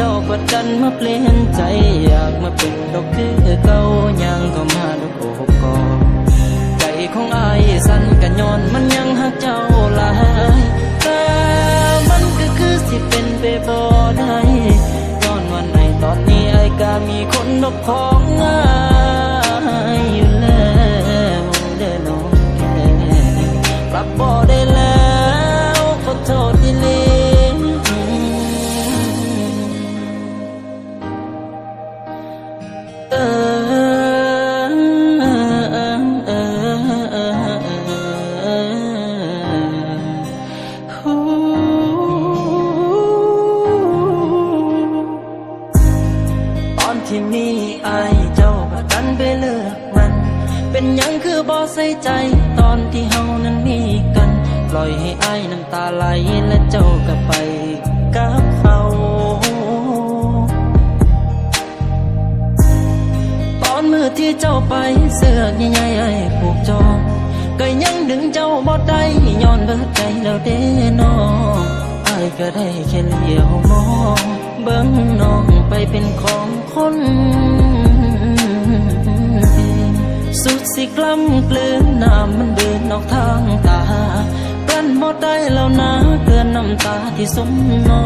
เจ้ากัดกันมาเปลี่ยนใจ อยากมาเป็นดอกคือเก่ายังก็มาดอกโอ้กอใจของอายสั่นกันย้อนมันยังหักเจ้าหลายแต่มันก็คือสิเป็นไปบ่ได้ อนที่มีอายเจ้าก็ดันไปเลิกมัน เป็นยังคือบ่ใส่ใจ ตอนที่เฮานั้นมีกัน ปล่อยให้อายน้ำตาไหลและเจ้าก็ไปกับเขาตอนมือที่เจ้าไปเสื้อใหญ่ๆไอ้ผูกจองก็ยังดึงเจ้าบ่ได้ย้อนเบิดใจแล้วเด้น้องอายก็ได้แค่เลี้ยวมองเบิ่งน้อง ไปเป็นของคนสุดสิกล้ำกลืนน้ำมันเดินออกทางตากลั้นบ่ได้แล้วนะเกลือนน้ำตาที่สมนอ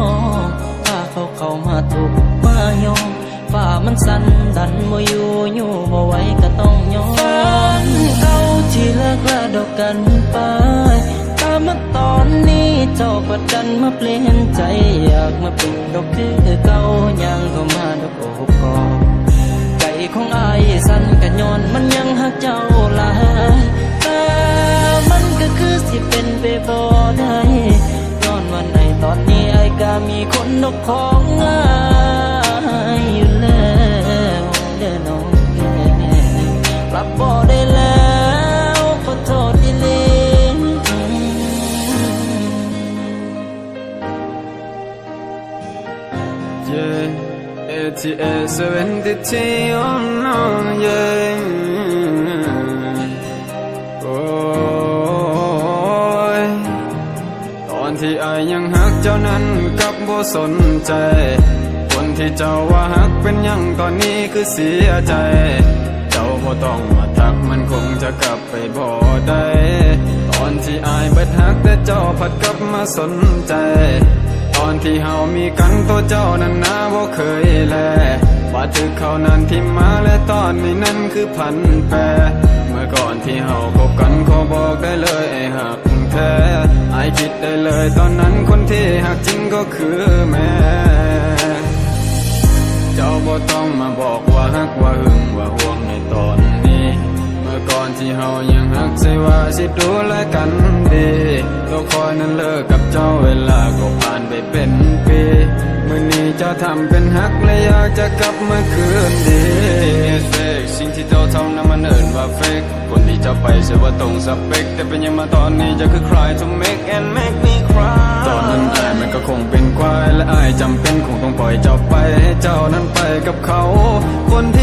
ถ้าเขาเข้ามาถูกมายองฝ่ามันสั่นดันบ่อยู่อยู่บ่ไหวก็ต้องยอมฝันเก่าที่เลิกละดอกกันไปตามมาตอนนี้ เจ้าก็ดันมาเปลี่ยนใจอยากมาเป็นดอกคือเก่ายังก็มาดอกโอ้กอใจของอายสั่นกันย้อนมันยังหักเจ้าหลายแต่มันก็คือสิเป็นไปบ่ได้ย้อนวันไหนตอนนี้ไอ้ก็มีคนนกของง่าย Yeah, ATA 72 on on yeah โอ้ยตอนที่อายยังหักเจ้านั้นกับบ่สนใจ คนที่เจ้าว่าหักเป็นยังตอนนี้คือเสียใจ เจ้าบ่ต้องมาทักมันคงจะกลับไปบ่ได้ ตอนที่อายเบิดหักแต่เจ้าผัดกลับมาสนใจ อนที่เฮามีกันตัวเจ้านั้นนาบ่เคยแลว่าถึกเขานั้นที่มาและตอนนี้นั้นคือพันแปรเมื่อก่อนที่เฮาคบกันขอบอกได้เลยไอ้หักแท้ไอคิดได้เลยตอนนั้นคนที่หักจริงก็คือแม่เจ้าบ่ต้องมาบอกว่าฮักว่าหึงว่าห่วงในตอนนี้ เมื่อก่อนที่เฮายังฮักใส่ว่าสิดูแลกันดีตัวคอยนั้นเลิกกับเจ้าเวลา เจ้าทำเป็นฮักและอยากจะกลับมาคืนดีเฟกสิ่งที่เจ้าทำนั้นมันเอินว่าเฟกคนที่เจ้าไปเสียว่าตรงสเปค แต่เป็นยังมาตอนนี้จะคือใคร to make and make me cry ตอนนั้นอายมันก็คงเป็นควายและอายจำเป็นคงต้องปล่อยเจ้าไปให้เจ้านั้นไปกับเขา คนที่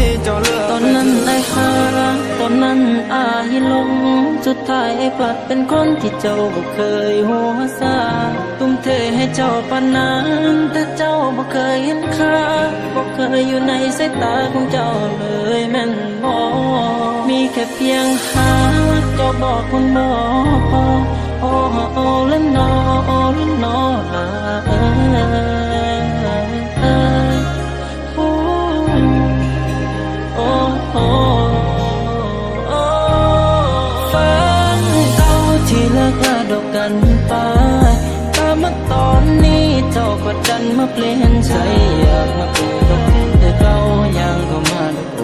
สุดท้ายไอ้ปัดเป็นคนที่เจ้าบ่เคยหัวซาตุ้มเทให้เจ้าปานนั้นแต่เจ้าบ่เคยเห็นค่าบ่เคยอยู่ในสายตาของเจ้าเลยแม่นบ่มีแค่เพียงหาเจ้าบอกคนบ่พอโอ้โอ้และนอโอ้และนอลาเอ้ย ดอกกันไปตามมาตอนนี้เจ้าก็ดันมาเปลี่ยนใจอยากมาเป็นดอกคือเก่ายังก็มาดอก